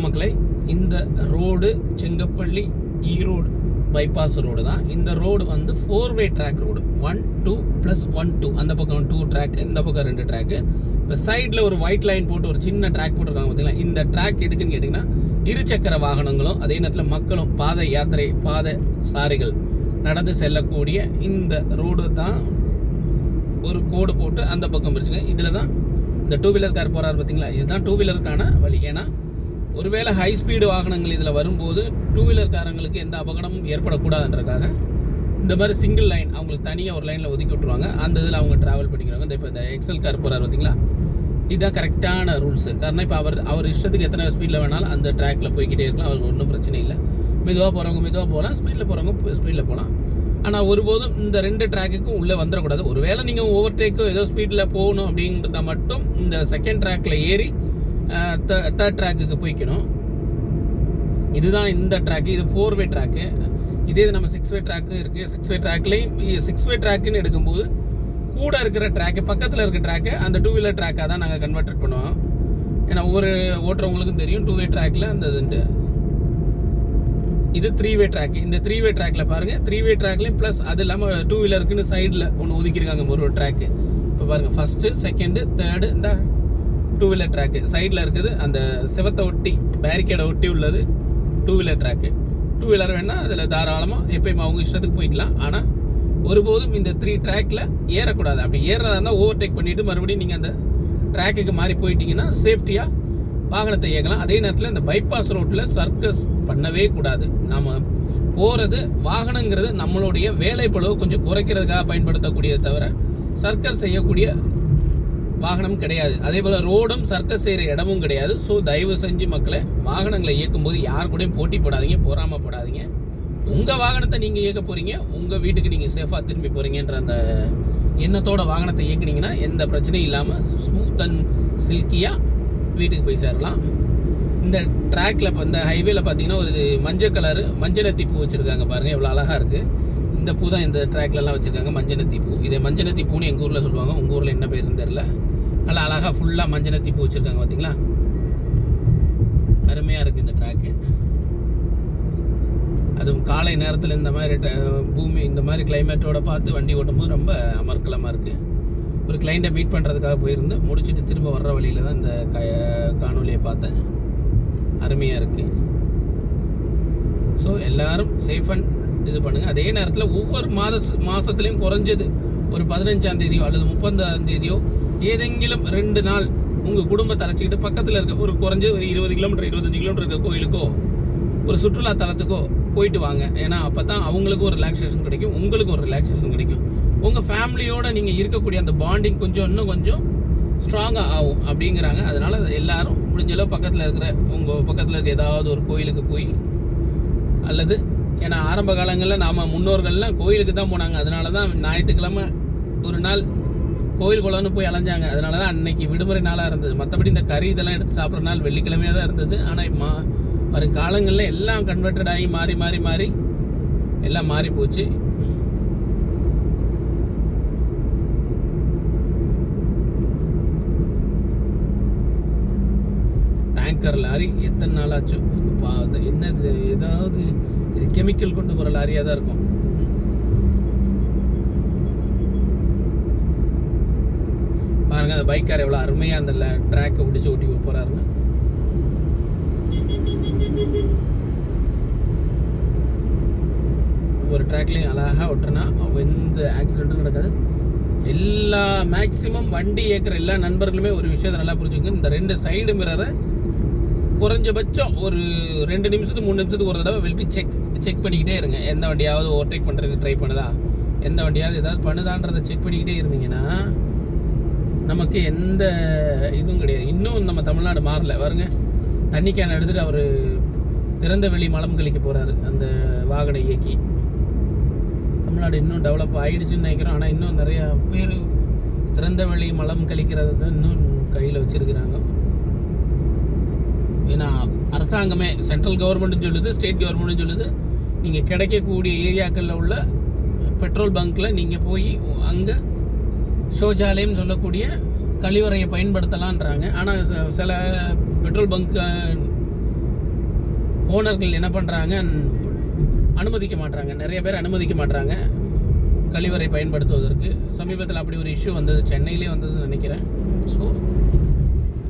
வணக்கம் மக்களை இந்த road Sengapalli Erode bypass road தான். இந்த ரோடு வந்து four way track road one two plus one two அந்த பக்கம் டூ ட்ராக் இந்த பக்கம் ரெண்டு ட்ராக்கு இப்போ சைடில் ஒரு ஒயிட் லைன் போட்டு ஒரு சின்ன ட்ராக் போட்டிருக்காங்க பார்த்தீங்களா? இந்த ட்ராக் எதுக்குன்னு கேட்டிங்கன்னா இருசக்கர வாகனங்களும் அதே நேரத்தில் மக்களும் பாதை யாத்திரை பாதை சாரிகள் நடந்து செல்லக்கூடிய இந்த ரோடு தான் ஒரு கோடு போட்டு அந்த பக்கம் பிரிச்சுங்க. இதில் தான் இந்த டூ வீலர் கார் போகிறார் பார்த்தீங்களா? இதுதான் டூ வீலருக்கான வழி. ஏன்னா ஒருவேளை ஹை ஸ்பீடு வாகனங்கள் இதில் வரும்போது டூ வீலர்காரங்களுக்கு எந்த அபகடமும் ஏற்படக்கூடாதுன்றக்காக இந்த மாதிரி சிங்கிள் லைன் அவங்களுக்கு தனியாக ஒரு லைனில் ஒதுக்கி விட்ருவாங்க அந்த இதில் அவங்க ட்ராவல் பண்ணிக்கிறாங்க. இந்த இப்போ இந்த எக்ஸல் கார் போகிறார் பார்த்தீங்களா இதுதான் கரெக்டான ரூல்ஸு காரணம் இப்போ அவர் அவர் இஷ்டத்துக்கு எத்தனை ஸ்பீடில் வேணாலும் அந்த ட்ராக்ல போய்கிட்டே இருக்கலாம். அவருக்கு ஒன்றும் பிரச்சனை இல்லை. மெதுவாக போகிறவங்க மெதுவாக போகலாம். ஸ்பீடில் போகிறவங்க ஸ்பீடில் போகலாம். ஆனால் ஒருபோதும் இந்த ரெண்டு ட்ராக்குக்கும் உள்ளே வந்துடக்கூடாது. ஒருவேளை நீங்கள் ஓவர்டேக்கோ ஏதோ ஸ்பீடில் போகணும் அப்படின்றத மட்டும் இந்த செகண்ட் ட்ராக்ல ஏறி தேர்ட் ட்ராக்குக்கு போய்க்கணும். இதுதான் இந்த ட்ராக்கு இது ஃபோர் வே ட்ராக்கு இதே இது நம்ம சிக்ஸ் வே ட்ராக்கு இருக்குது சிக்ஸ் வே ட்ராக்லேயும் சிக்ஸ் வே ட்ராக்குன்னு எடுக்கும்போது கூட இருக்கிற ட்ராக்கு பக்கத்தில் இருக்கிற ட்ராக்கு அந்த டூ வீலர் ட்ராக்காக தான் நாங்கள் கன்வெர்ட் பண்ணுவோம். ஏன்னா ஒவ்வொரு ஓட்டுறவங்களுக்கும் தெரியும் டூ வே ட்ராக்கில் அந்த இதுண்டு இது த்ரீ வே ட்ராக் இந்த த்ரீ வே ட்ராக்ல பாருங்க த்ரீ வே ட்ராக்லையும் ப்ளஸ் அது இல்லாமல் டூ வீலருக்குன்னு சைடில் ஒன்று ஒதுக்கியிருக்காங்க ஒரு ஒரு ட்ராக்கு இப்போ பாருங்க ஃபர்ஸ்ட்டு செகண்டு தேர்டு இந்த டூ வீலர் ட்ராக்கு சைடில் இருக்குது அந்த சிவத்தை ஒட்டி பேரிகேடை ஒட்டி உள்ளது two wheeler track two wheeler வேணால் அதில் தாராளமாக எப்பயுமே அவங்க இஷ்டத்துக்கு போய்க்கலாம். ஆனால் ஒருபோதும் இந்த த்ரீ ட்ராக்கில் ஏறக்கூடாது. அப்படி ஏறுறதா இருந்தால் ஓவர்டேக் பண்ணிவிட்டு மறுபடியும் நீங்கள் அந்த ட்ராக்குக்கு மாறி போயிட்டீங்கன்னா சேஃப்டியாக வாகனத்தை இயக்கலாம். அதே நேரத்தில் இந்த பைபாஸ் ரோட்டில் சர்க்கஸ் பண்ணவே கூடாது. நாம் போகிறது வாகனங்கிறது நம்மளுடைய வேலைப்பளவு கொஞ்சம் குறைக்கிறதுக்காக பயன்படுத்தக்கூடியதை தவிர சர்க்கஸ் செய்யக்கூடிய வாகனம் கிடையாது. அதே போல் ரோடும் சர்க்கஸ் செய்கிற இடமும் கிடையாது. ஸோ தயவு செஞ்சு மக்களை வாகனங்களை இயக்கும்போது யார் கூடயும் போட்டி போடாதீங்க பொறாமப்படாதீங்க உங்கள் வாகனத்தை நீங்கள் இயக்க போகிறீங்க உங்கள் வீட்டுக்கு நீங்கள் சேஃபாக திரும்பி போகிறீங்கன்ற அந்த எண்ணத்தோட வாகனத்தை இயக்குனீங்கன்னா எந்த பிரச்சனையும் இல்லாமல் ஸ்மூத் அண்ட் சில்கியாக வீட்டுக்கு போய் சேரலாம். இந்த ட்ராக்ல இப்போ இந்த ஹைவேல பார்த்தீங்கன்னா ஒரு மஞ்சள் கலரு மஞ்சனத்தி பூ வச்சுருக்காங்க பாருங்கள் எவ்வளோ அழகாக இருக்குது இந்த பூ தான் இந்த ட்ராக்லலாம் வச்சுருக்காங்க மஞ்சனத்தி பூ. இதை மஞ்சனத்தி பூன்னு எங்கள் ஊரில் சொல்லுவாங்க உங்கள் ஊரில் என்ன பேருன்னு தெரில நல்லா அழகாக ஃபுல்லாக மஞ்சனத்தி பூ வச்சுருக்காங்க பார்த்தீங்களா அருமையாக இருக்குது இந்த ட்ராக்கு அதுவும் காலை நேரத்தில் இந்த மாதிரி ட- பூமி இந்த மாதிரி கிளைமேட்டோட பார்த்து வண்டி ஓட்டும்போது ரொம்ப அமர்க்கலமாக இருக்குது ஒரு கிளைண்ட்டை மீட் பண்ணுறதுக்காக போயிருந்து முடிச்சுட்டு திரும்ப வர்ற வழியில் தான் இந்த க காணொலியை பார்த்தேன். அருமையாக இருக்குது ஸோ எல்லோரும் சேஃப் அண்ட் இது பண்ணுங்கள் அதே நேரத்தில் ஒவ்வொரு மாத மாதத்துலேயும் குறைஞ்சது ஒரு பதினஞ்சாம் தேதியோ அல்லது முப்பதாம் தேதியோ ஏதெங்கிலும் ரெண்டு நாள் உங்கள் குடும்பத்தை அழைச்சிக்கிட்டு பக்கத்தில் இருக்க ஒரு குறைஞ்ச ஒரு இருபது கிலோமீட்டர் இருபத்தஞ்சு கிலோமீட்டர் இருக்க கோயிலுக்கோ ஒரு சுற்றுலா தலத்துக்கோ போயிட்டு வாங்க. ஏன்னா அப்போ தான் அவங்களுக்கும் ஒரு ரிலாக்ஸேஷன் கிடைக்கும் உங்களுக்கும் ஒரு ரிலாக்ஸேஷன் கிடைக்கும். உங்கள் ஃபேமிலியோடு நீங்கள் இருக்கக்கூடிய அந்த பாண்டிங் கொஞ்சம் இன்னும் கொஞ்சம் ஸ்ட்ராங்காக ஆகும் அப்படிங்கிறாங்க. அதனால் எல்லாரும் முடிஞ்ச அளவு பக்கத்தில் இருக்கிற உங்கள் பக்கத்தில் இருக்க ஏதாவது ஒரு கோயிலுக்கு போய் அல்லது ஏன்னா ஆரம்ப காலங்களில் நாம் முன்னோர்கள்லாம் கோயிலுக்கு தான் போனாங்க. அதனால தான் ஞாயிற்றுக்கிழமை ஒரு நாள் கோயில் குளம்னு போய் அலைஞ்சாங்க. அதனால தான் அன்னைக்கு விடுமுறை நாளாக இருந்தது. மற்றபடி இந்த கறி இதெல்லாம் எடுத்து சாப்பிட்ற நாள் வெள்ளிக்கிழமையாக தான் இருந்தது. ஆனால் மா வரும் காலங்களில் எல்லாம் கன்வெர்டட் ஆகி மாறி மாறி மாறி எல்லாம் மாறி போச்சு. டேங்கர் லாரி எத்தனை நாளாச்சும் பா என்னது? ஏதாவது இது கெமிக்கல் கொண்டு போகிற லாரியாக தான் இருக்கும் பாருங்க அந்த பைக்கார் எவ்வளோ அருமையாக அந்த ட்ராக்கை பிடிச்சி ஓட்டி போகிறாருன்னு ஒரு ட்ராக்லையும் அழகாக ஓட்டுனா எந்த ஆக்சிடென்ட்டும் நடக்காது. எல்லா மேக்ஸிமம் வண்டி ஏற்கிற எல்லா நண்பர்களுமே ஒரு விஷயத்தை நல்லா புரிஞ்சுங்க இந்த ரெண்டு சைடு மிரரை குறைஞ்சபட்சம் ஒரு ரெண்டு நிமிஷத்துக்கு மூணு நிமிஷத்துக்கு ஒரு தடவை வெல்பி செக் செக் பண்ணிக்கிட்டே இருங்க. எந்த வண்டியாவது ஓவர்டேக் பண்ணுறதுக்கு ட்ரை பண்ணுதா? எந்த வண்டியாவது ஏதாவது பண்ணுதான்றதை செக் பண்ணிக்கிட்டே இருந்தீங்கன்னா நமக்கு எந்த இதுவும் கிடையாது. இன்னும் நம்ம தமிழ்நாடு மாறல. வருங்க தண்ணி கேன் எடுத்துட்டு அவர் திறந்த வெளி மலம் கழிக்க போகிறாரு அந்த வாகன இயக்கி. தமிழ்நாடு இன்னும் டெவலப் ஆகிடுச்சுன்னு நினைக்கிறோம். ஆனால் இன்னும் நிறையா பேர் திறந்த வெளி மலம் கழிக்கிறது தான் இன்னும் கையில் வச்சுருக்கிறாங்க. ஏன்னா அரசாங்கமே சென்ட்ரல் கவர்மெண்ட்டும் சொல்லுது ஸ்டேட் கவர்மெண்ட்டும் சொல்லுது. நீங்கள் கிடைக்கக்கூடிய ஏரியாக்களில் உள்ள பெட்ரோல் பங்க்கில் நீங்கள் போய் அங்கே சோஜாலயம் சொல்லக்கூடிய கழிவறையை பயன்படுத்தலான்றாங்க. ஆனால் சில பெட்ரோல் பங்க் ஓனர்கள் என்ன பண்ணுறாங்க அனுமதிக்க மாட்றாங்க. நிறைய பேர் அனுமதிக்க மாட்றாங்க கழிவறை பயன்படுத்துவதற்கு. சமீபத்தில் அப்படி ஒரு இஷ்யூ வந்தது. சென்னையிலே வந்ததுன்னு நினைக்கிறேன். ஸோ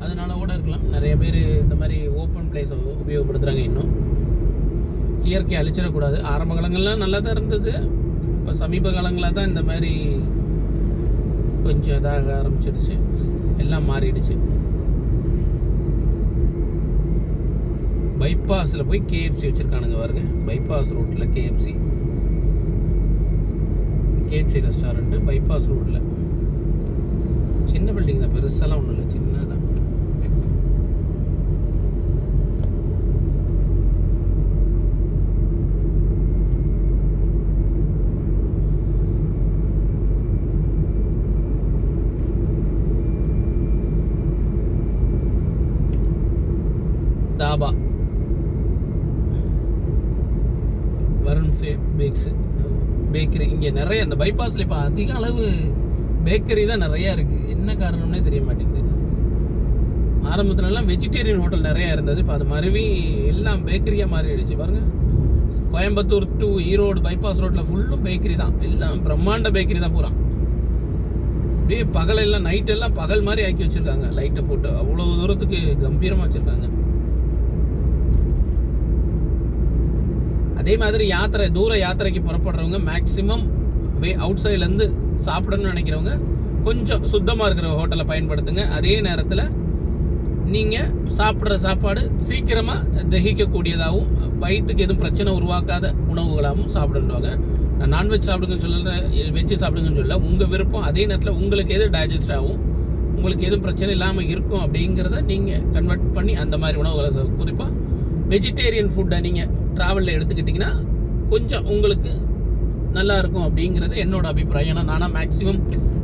அதனால கூட இருக்கலாம். நிறைய பேர் இந்த மாதிரி ஓப்பன் பிளேஸை உபயோகப்படுத்துகிறாங்க இன்னும். இயற்கையை அழிச்சிடக்கூடாது. ஆரம்ப காலங்கள்லாம் நல்லா தான் இருந்தது. இப்போ சமீப காலங்களாக தான் இந்த மாதிரி கொஞ்சம் இதாக ஆரம்பிச்சிடுச்சு. எல்லாம் மாறிடுச்சு. பைபாஸில் போய் கேஎஃப்சி வச்சுருக்கானுங்க பாருங்க. பைபாஸ் ரோட்டில் கேஎஃப்சி கேஎஃப்சி ரெஸ்டாரண்ட்டு பைபாஸ் ரோட்டில் சின்ன பில்டிங் தான் பெருசாலாம் ஒன்றும் இல்லை சின்னதான் நிறைய இந்த பைபாஸில் இப்போ அதிக அளவு பேக்கரி தான் நிறையா இருக்குது என்ன காரணம்னே தெரிய மாட்டேங்குது. ஆரம்பத்துலலாம் வெஜிடேரியன் ஹோட்டல் நிறையா இருந்தது. இப்போ அது மறுவி எல்லாம் பேக்கரியாக மாறிடுச்சு. பாருங்கள் கோயம்புத்தூர் டு ஈரோடு பைபாஸ் ரோட்டில் ஃபுல்லும் பேக்கரி தான். எல்லாம் பிரம்மாண்ட பேக்கரி தான் பூரா. அப்படியே பகலெல்லாம் நைட்டெல்லாம் பகல் மாதிரி ஆக்கி வச்சுருக்காங்க. லைட்டை போட்டு அவ்வளோ தூரத்துக்கு கம்பீரமாக வச்சுருக்காங்க. அதே மாதிரி யாத்திரை தூர யாத்திரைக்கு புறப்படுறவங்க மேக்ஸிமம் வே அவுட் சைட்லேருந்து சாப்பிடணும்னு நினைக்கிறவங்க கொஞ்சம் சுத்தமாக இருக்கிற ஹோட்டலை பயன்படுத்துங்க. அதே நேரத்தில் நீங்கள் சாப்பிட்ற சாப்பாடு சீக்கிரமாக தகிக்கக்கூடியதாகவும் வயிற்றுக்கு எதுவும் பிரச்சனை உருவாக்காத உணவுகளாகவும் சாப்பிடுவாங்க நான் நான்வெஜ் சாப்பிடுங்கன்னு சொல்லல வெஜ்ஜு சாப்பிடுங்கன்னு சொல்ல உங்கள் விருப்பம். அதே நேரத்தில் உங்களுக்கு எது டைஜஸ்ட் ஆகும் உங்களுக்கு எதுவும் பிரச்சனை இல்லாமல் இருக்கும் அப்படிங்கிறத நீங்கள் கன்வெர்ட் பண்ணி அந்த மாதிரி உணவுகளை குறிப்பாக வெஜிடேரியன் ஃபுட்டை நீங்கள் ட்ராவலில் எடுத்துக்கிட்டிங்கன்னா கொஞ்சம் உங்களுக்கு நல்லா இருக்கும் அப்படிங்கிறது என்னோட அபிப்பிராயம். ஏன்னா நானாக மேக்ஸிமம்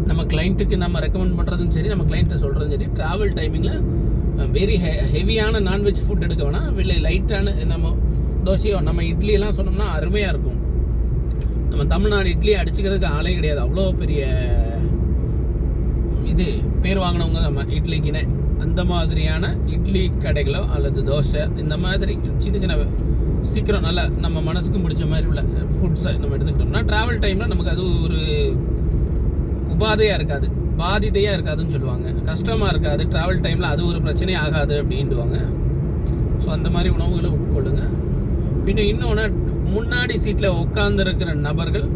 நம்ம கிளைண்ட்டுக்கு நம்ம ரெக்கமெண்ட் பண்ணுறதும் சரி நம்ம கிளைண்ட்டை சொல்கிறதும் சரி ட்ராவல் டைமிங்கில் வெரி ஹெ ஹெவியான நான்வெஜ் ஃபுட் எடுக்க வேணாம் வெளியே லைட்டான நம்ம தோசையோ நம்ம இட்லியெல்லாம் சொன்னோம்னா அருமையாக இருக்கும். நம்ம தமிழ்நாடு இட்லி அடிச்சுக்கிறதுக்கு ஆளே கிடையாது. அவ்வளோ பெரிய இது பேர் வாங்கினவங்க நம்ம இட்லிக்குன்னு அந்த மாதிரியான இட்லி கடைகளோ அல்லது தோசை இந்த மாதிரி சின்ன சின்ன சீக்கிரம் நல்லா நம்ம மனசுக்கும் பிடிச்ச மாதிரி உள்ள ஃபுட்ஸை நம்ம எடுத்துக்கிட்டோம்னா ட்ராவல் டைமில் நமக்கு அது ஒரு உபாதையாக இருக்காது. பாதிதையாக இருக்காதுன்னு சொல்லுவாங்க. கஷ்டமாக இருக்காது. ட்ராவல் டைமில் அது ஒரு பிரச்சனையே ஆகாது அப்படின்ட்டுவாங்க ஸோ அந்த மாதிரி உணவுகளை உட்கொள்ளுங்க. பின்ன இன்னொன்று முன்னாடி சீட்டில் உட்காந்துருக்கிற நபர்கள்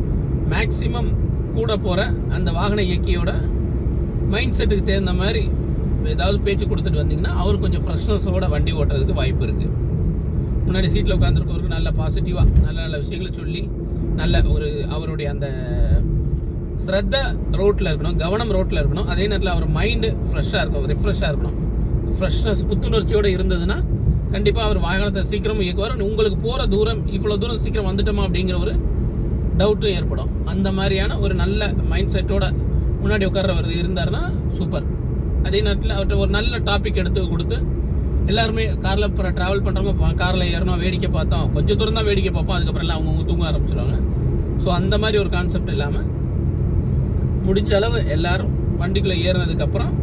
மேக்சிமம் கூட போகிற அந்த வாகன இயக்கியோட மைண்ட் செட்டுக்கு தகுந்த மாதிரி ஏதாவது பேச்சு கொடுத்துட்டு வந்தீங்கன்னா அவர் கொஞ்சம் ஃப்ரெஷ்னஸோட வண்டி ஓட்டுறதுக்கு வாய்ப்பு இருக்குது முன்னாடி சீட்டில் உட்காந்துருக்கவருக்கு நல்ல பாசிட்டிவாக நல்ல நல்ல விஷயங்களை சொல்லி நல்ல ஒரு அவருடைய அந்த ஸ்ரத்த ரோட்டில் இருக்கணும் கவனம் ரோட்டில் இருக்கணும். அதே நேரத்தில் அவர் மைண்டு ஃப்ரெஷ்ஷாக இருக்கும் ரிஃப்ரெஷ்ஷாக இருக்கணும். ஃப்ரெஷ்னஸ் புத்துணர்ச்சியோடு இருந்ததுன்னா கண்டிப்பாக அவர் வாகனத்தை சீக்கிரமும் இயக்குவார். உங்களுக்கு போகிற தூரம் இவ்வளோ தூரம் சீக்கிரம் வந்துட்டோமா அப்படிங்கிற ஒரு டவுட்டும் ஏற்படும். அந்த மாதிரியான ஒரு நல்ல மைண்ட் செட்டோட முன்னாடி உட்கார்றவர் இருந்தாருன்னா சூப்பர் அதே நேரத்தில் அவர்கிட்ட ஒரு நல்ல டாபிக் எடுத்து கொடுத்து எல்லாருமே காரில் இப்போ ட்ராவல் பண்ணுறவங்க காரில் ஏறணும் வேடிக்கை பார்த்தோம். கொஞ்சம் தூரம் தான் வேடிக்கை பார்ப்போம். அதுக்கப்புறம் எல்லாம் அவங்கவுங்க தூங்க ஆரம்பிச்சிடுவாங்க ஸோ அந்த மாதிரி ஒரு கான்செப்ட் இல்லாமல் முடிஞ்ச அளவு எல்லாரும் வண்டிக்குள்ளே ஏறினதுக்கப்புறம்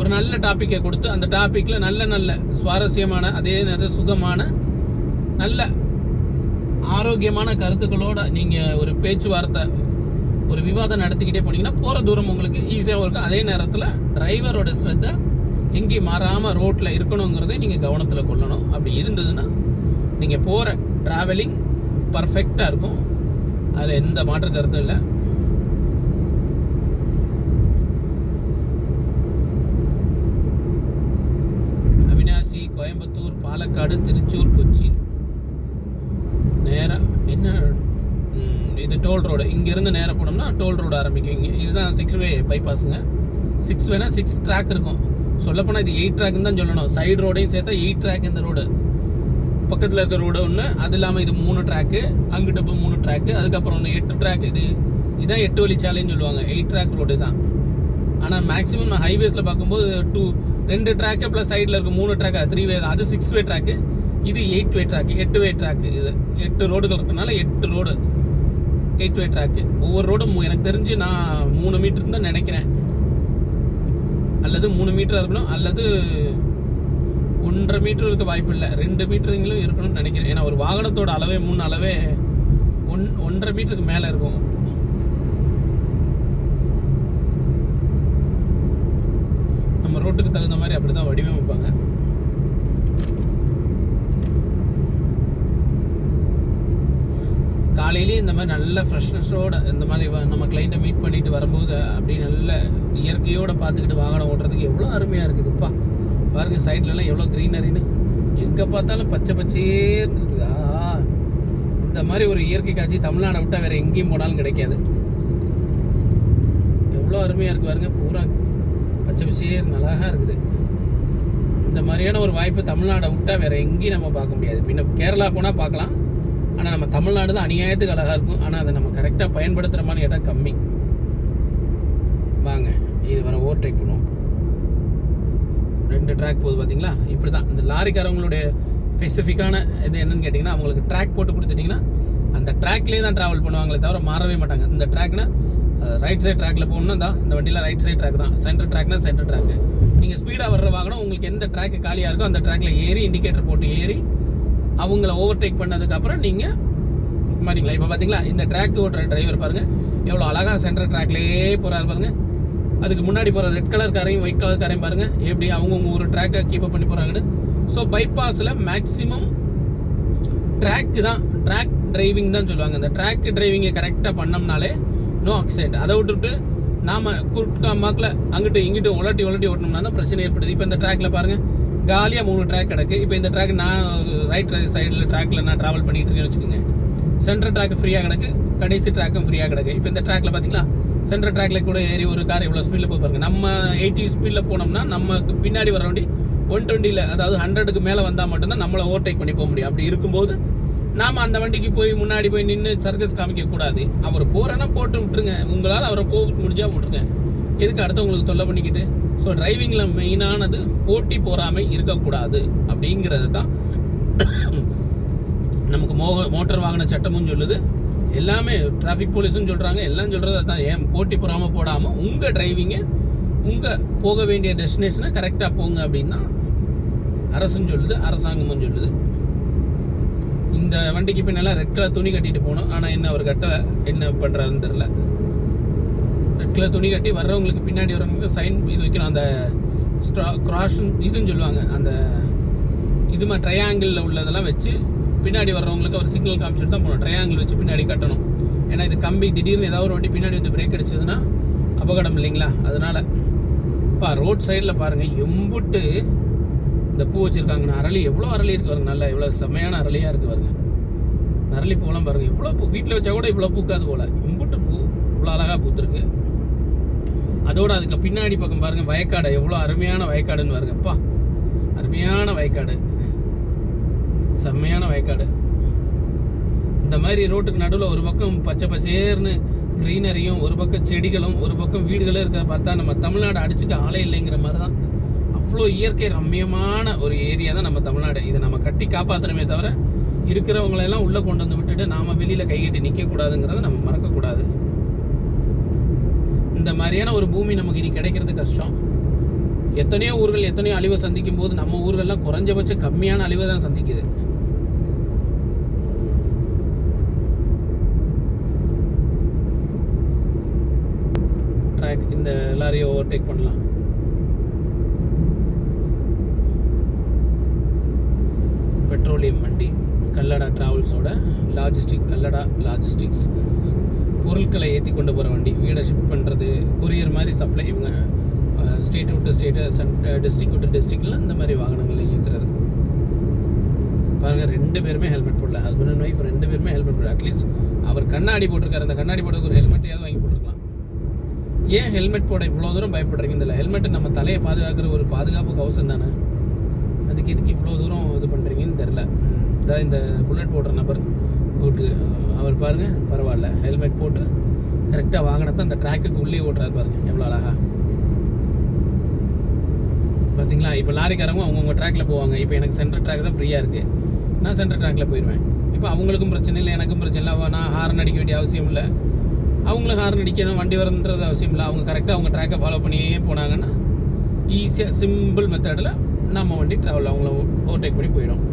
ஒரு நல்ல டாப்பிக்கை கொடுத்து அந்த டாப்பிக்கில் நல்ல நல்ல சுவாரஸ்யமான அதே நேரத்தில் சுகமான நல்ல ஆரோக்கியமான கருத்துக்களோட நீங்கள் ஒரு பேச்சுவார்த்தை ஒரு விவாதம் நடத்திக்கிட்டே போனீங்கன்னா போகிற தூரம் உங்களுக்கு ஈஸியாகவும் இருக்கும். அதே நேரத்தில் டிரைவரோட ஸ்ரத்தை எங்கேயும் மாறாமல் ரோட்டில் இருக்கணுங்கிறதை நீங்கள் கவனத்தில் கொள்ளணும். அப்படி இருந்ததுன்னா நீங்கள் போகிற ட்ராவலிங் பர்ஃபெக்டாக இருக்கும். அதில் எந்த மாற்று கருத்தும் இல்லை. அவினாசி கோயம்புத்தூர் பாலக்காடு திருச்சூர் கொச்சி. நேராக என்ன? இது டோல் ரோடு. இங்கேருந்து நேராக போனோம்னா டோல் ரோடு ஆரம்பிக்கும். இங்கே இதுதான் சிக்ஸ் வே பைபாஸுங்க சிக்ஸ் வேனா சிக்ஸ் ட்ராக் இருக்கும். சொல்லப்போனால் இது எயிட் ட்ராக்னு தான் சொல்லணும். சைடு ரோடையும் சேர்த்தா எயிட் ட்ராக் இந்த ரோடு பக்கத்தில் இருக்கிற ரோடு ஒன்று அது இல்லாமல் இது மூணு ட்ராக்கு அங்கிட்ட இப்போ மூணு ட்ராக்கு அதுக்கப்புறம் ஒன்று எட்டு ட்ராக் இது இதான் எட்டு வழி சாலைன்னு சொல்லுவாங்க. எயிட் ட்ராக் ரோடு தான். ஆனால் மேக்ஸிமம் நான் ஹைவேஸில் பார்க்கும்போது டூ ரெண்டு ட்ராக்கு ப்ளஸ் சைடில் இருக்க மூணு ட்ராக் த்ரீ வே அது சிக்ஸ் வே ட்ராக்கு இது எயிட் வே ட்ராக்கு எட்டு வே ட்ராக்கு இது எட்டு ரோடுகள் இருக்கனால எட்டு ரோடு எயிட் வே ட்ராக்கு ஒவ்வொரு ரோடும் எனக்கு தெரிஞ்சு நான் மூணு மீட்டர் தான் நினைக்கிறேன். அல்லது மூணு மீட்டர் இருக்கணும் அல்லது ஒன்றரை ஒன்றரை மீட்டர் இருக்க வாய்ப்பு இல்லை. ரெண்டு மீட்டருங்களும் இருக்கணும்னு நினைக்கிறேன். ஏன்னா ஒரு வாகனத்தோட அளவே மூணு அளவே ஒன் ஒன்றரை மீட்டருக்கு மேலே இருக்கும். நம்ம ரோட்டுக்கு தகுந்த மாதிரி அப்படி தான் வடிவமைப்பாங்க. காலையிலேயே இந்த மாதிரி நல்ல ஃப்ரெஷ்னஸோட இந்த மாதிரி நம்ம கிளைண்ட்டை மீட் பண்ணிட்டு வரும்போது அப்படி நல்ல இயற்கையோடு பார்த்துக்கிட்டு வாகனம் ஓட்டுறதுக்கு எவ்வளோ அருமையாக இருக்குதுப்பா பாருங்க சைட்லலாம் எவ்வளோ க்ரீனரின்னு எங்கே பார்த்தாலும் பச்சை பச்சையே இருக்குதா இந்த மாதிரி ஒரு இயற்கை காட்சி தமிழ்நாடை விட்டால் வேறு எங்கேயும் போனாலும் கிடைக்காது. எவ்வளோ அருமையாக இருக்குது பாருங்க பூரா பச்சை பச்சையே அழகாக இருக்குது. இந்த மாதிரியான ஒரு வாய்ப்பு தமிழ்நாடை விட்டால் வேறு எங்கேயும் நம்ம பார்க்க முடியாது. பின்ன கேரளா போனால் பார்க்கலாம். ஆனால் நம்ம தமிழ்நாடு தான் அநியாயத்துக்கு அழகாக இருக்கும். ஆனால் அதை நம்ம கரெக்டாக பயன்படுத்துகிறமான இடம் கம்மி. வாங்க இது வர ஓவர்டேக் பண்ணுவோம். ரெண்டு ட்ராக் போகுது பார்த்தீங்களா இப்படி தான் இந்த லாரிக்காரவங்களுடைய ஸ்பெசிஃபிக்கான இது என்னன்னு கேட்டிங்கன்னா அவங்களுக்கு ட்ராக் போட்டு கொடுத்துட்டிங்கன்னா அந்த ட்ராக்லேயே தான் ட்ராவல் பண்ணுவாங்களே தவிர மாறவே மாட்டாங்க. இந்த ட்ராக்னா ரைட் சைட் ட்ராக்ல போகணும்னா தான் இந்த வண்டியில் ரைட் சைடு ட்ராக் தான். சென்டர் ட்ராக்னா சென்டர் ட்ராக் நீங்கள் ஸ்பீடாக வர்ற வாகனம் உங்களுக்கு எந்த ட்ராக் காலியாக இருக்கோ அந்த ட்ராக்ல ஏறி இண்டிகேட்டர் போட்டு ஏறி அவங்கள ஓவர்டேக் பண்ணதுக்கப்புறம் நீங்கள் மாட்டிங்களா இப்போ பார்த்தீங்களா இந்த ட்ராக் ஓட்டுற டிரைவர் பாருங்கள் எவ்வளோ அழகாக சென்டர் ட்ராக்லேயே போகிறாரு பாருங்கள் அதுக்கு முன்னாடி போகிற ரெட் கலர் காரையும் ஒயிட் கலர் காரையும் பாருங்கள் எப்படி அவங்கவுங்க ஒரு ட்ராக்கை கீப் பண்ணி போகிறாங்கன்னு ஸோ பைபாஸில் மேக்ஸிமம் ட்ராக்கு தான் ட்ராக் டிரைவிங் தான் சொல்லுவாங்க. இந்த ட்ராக் டிரைவிங்கை கரெக்டாக பண்ணோம்னாலே நோ ஆக்சிடென்ட் அதை விட்டுட்டு நாம் குறுக்கா மாக்கில் அங்கிட்டு இங்கிட்டு உலட்டி உலட்டி ஓட்டணும்னா தான் பிரச்சனை ஏற்படுது. இப்போ இந்த ட்ராக்கில் பாருங்க. காலியாக மூணு ட்ராக் கிடக்கு. இப்போ இந்த ட்ராக் நான் ரைட் சைடில் ட்ராக்ல நான் ட்ராவல் பண்ணிகிட்டு இருக்கேன்னு வச்சுக்கோங்க. சென்ட்ரல் ட்ராக் ஃப்ரீயாக கிடக்கு. கடைசி ட்ராக்கும் ஃப்ரீயாக கிடக்கு. இப்போ இந்த ட்ராக்ல பார்த்தீங்களா சென்ட்ரல் ட்ராக்ல கூட ஏறி ஒரு கார் இவ்வளோ ஸ்பீடில் போய் பாருங்க. நம்ம எயிட்டி ஸ்பீடில் போனோம்னா நமக்கு பின்னாடி வர வண்டி ஒன் டுவெண்ட்டியில் அதாவது ஹண்ட்ரடுக்கு மேலே வந்தால் மட்டும்தான் நம்மளை ஓவர்டேக் பண்ணி போக முடியும். அப்படி இருக்கும்போது நாம் அந்த வண்டிக்கு போய் முன்னாடி போய் நின்று சர்க்கஸ் காமிக்கக்கூடாது. அவர் போகிறேன்னா போட்டு விட்டுருங்க. உங்களால் அவரை போக முடிஞ்சால் விட்டுருங்க. எதுக்கு அடுத்தவங்களுக்கு தொல்லை பண்ணிக்கிட்டு? ஸோ டிரைவிங்கில் மெயினானது போட்டி போறாமை இருக்கக்கூடாது அப்படிங்கிறது தான் நமக்கு மோ மோட்டார் வாகன சட்டமும் சொல்லுது. எல்லாமே டிராஃபிக் போலீஸும் சொல்கிறாங்க எல்லாம் சொல்கிறது அதான். ஏன் போட்டி போகாமல் போடாமல் உங்கள் டிரைவிங்கை உங்கள் போக வேண்டிய டெஸ்டினேஷனை கரெக்டாக போங்க அப்படின்னா அரசும் சொல்லுது அரசாங்கமும் சொல்லுது. இந்த வண்டிக்கு பின்னால் ரெட் கலர் துணி கட்டிட்டு போகணும் ஆனால் என்ன அவர் கட்ட என்ன பண்ணுறாருன்னு தெரில ரெட் துணி கட்டி வர்றவங்களுக்கு பின்னாடி வரவங்க சைன் இது வைக்கணும். அந்த ஸ்ட்ரா கிராஸ் இதுன்னு சொல்லுவாங்க. அந்த இது மாதிரி ட்ரையாங்கிளில் உள்ளதெல்லாம் வச்சு பின்னாடி வர்றவங்களுக்கு ஒரு சிக்னல் காமிச்சிட்டு தான் போகணும். ட்ரையாங்கிள் வச்சு பின்னாடி கட்டணும். ஏன்னா இது கம்பி திடீர்னு ஏதாவது ஒரு வண்டி பின்னாடி வந்து பிரேக் அடிச்சதுன்னா அபகடம் இல்லைங்களா? அதனால் பா ரோட் சைடில் பாருங்கள் எம்புட்டு இந்த பூ வச்சிருக்காங்க. அரளி எவ்வளோ அரளி இருக்குது பாருங்க. நல்லா எவ்வளோ செம்மையான அரளியாக இருக்குது பாருங்க. அரளி பூலாம் பாருங்கள் எவ்வளோ பூ வீட்டில் வச்சா கூட இவ்வளோ பூக்காது போல். எம்புட்டு பூ இவ்வளோ அழகாக பூத்துருக்கு. அதோட அதுக்கு பின்னாடி பக்கம் பாருங்க வயக்காடு. எவ்வளோ அருமையான வயக்காடுன்னு பாருங்கப்பா அருமையான வயக்காடு. செம்மையான வயக்காடு. இந்த மாதிரி ரோட்டுக்கு நடுவில் ஒரு பக்கம் பச்சை பசேர்னு க்ரீனரியும் ஒரு பக்கம் செடிகளும் ஒரு பக்கம் வீடுகளும் இருக்கிற பார்த்தா நம்ம தமிழ்நாடு அடிச்சுக்க ஆளே இல்லைங்கிற மாதிரி தான் அவ்வளோ இயற்கை ரம்மியமான ஒரு ஏரியா தான் நம்ம தமிழ்நாடு. இதை நம்ம கட்டி காப்பாற்றணுமே தவிர இருக்கிறவங்களெல்லாம் உள்ளே கொண்டு வந்து விட்டுட்டு நாம் வெளியில் கைகட்டி நிற்கக்கூடாதுங்கிறத நம்ம மறக்கக்கூடாது. இந்த மாதிரியான ஒரு பூமி நமக்கு இனி கிடைக்கிறது கஷ்டம். எத்தனையோ ஊர்கள் எத்தனையோ அழிவை சந்திக்கும் போது நம்ம ஊர்கள்லாம் குறைஞ்சபட்சம் கம்மியான அழிவை தான் சந்திக்குது. ட்ராக் இந்த லாரியை ஓவர்டேக் பண்ணலாம். பெட்ரோலியம் வண்டி கல்லடா டிராவல்ஸோட லாஜிஸ்டிக் கல்லடா லாஜிஸ்டிக்ஸ் பொருட்களை ஏற்றி கொண்டு போகிற வண்டி வீடை ஷிஃப்ட் பண்ணுறது கொரியர் மாதிரி சப்ளை இவங்க ஸ்டேட் விட்டு ஸ்டேட்டு சன் டிஸ்ட்ரிக்ட் விட்டு டிஸ்ட்ரிக்ட்லாம் இந்த மாதிரி வாகனங்கள் இயக்கிறது. பாருங்கள் ரெண்டு பேருமே ஹெல்மெட் போடல. ஹஸ்பண்ட் அண்ட் ஒய்ஃப் ரெண்டு பேருமே ஹெல்மெட் போடல. அட்லீஸ்ட் அவர் கண்ணாடி போட்டிருக்காரு. அந்த கண்ணாடி போட்டு ஒரு ஹெல்மெட்டையாவது வாங்கி போட்டிருக்கலாம். ஏன் ஹெல்மெட் போட இவ்வளோ தூரம் பயப்படுறீங்க? இதில் ஹெல்மெட் நம்ம தலையை பாதுகாக்கிற ஒரு பாதுகாப்பு கவசம் தானே. அதுக்கு எதுக்கு இவ்வளோ தூரம் இது பண்ணுறீங்கன்னு தெரில இதான் இந்த புல்லட் போடுற நபர். கூட்டு அவர் பாருங்கள் பரவாயில்ல. ஹெல்மெட் போட்டு கரெக்டாக வாங்கினத்தை அந்த ட்ராக்குக்கு உள்ளே ஓட்டுறாரு பாருங்க. எவ்வளோ அழகா. பார்த்தீங்களா இப்போ லாரிக்காரங்க அவங்கவுங்க ட்ராக்ல போவாங்க. இப்போ எனக்கு சென்டர் ட்ராக் தான் ஃப்ரீயாக இருக்குது நான் சென்டர் ட்ராக்ல போயிடுவேன். இப்போ அவங்களுக்கும் பிரச்சனை இல்லை எனக்கும் பிரச்சனை இல்லை. நான் ஹார்ன் அடிக்க வேண்டிய அவசியம் இல்லை. அவங்களும் ஹார்ன் அடிக்கணும் வண்டி வரதுன்றது அவசியம் இல்லை. அவங்க கரெக்டாக அவங்க ட்ராக்கை ஃபாலோ பண்ணியே போனாங்கன்னா ஈஸியாக சிம்பிள் மெத்தடில் நம்ம வண்டி ட்ராவல் அவங்கள ஓவர்டேக் பண்ணி போயிடும்.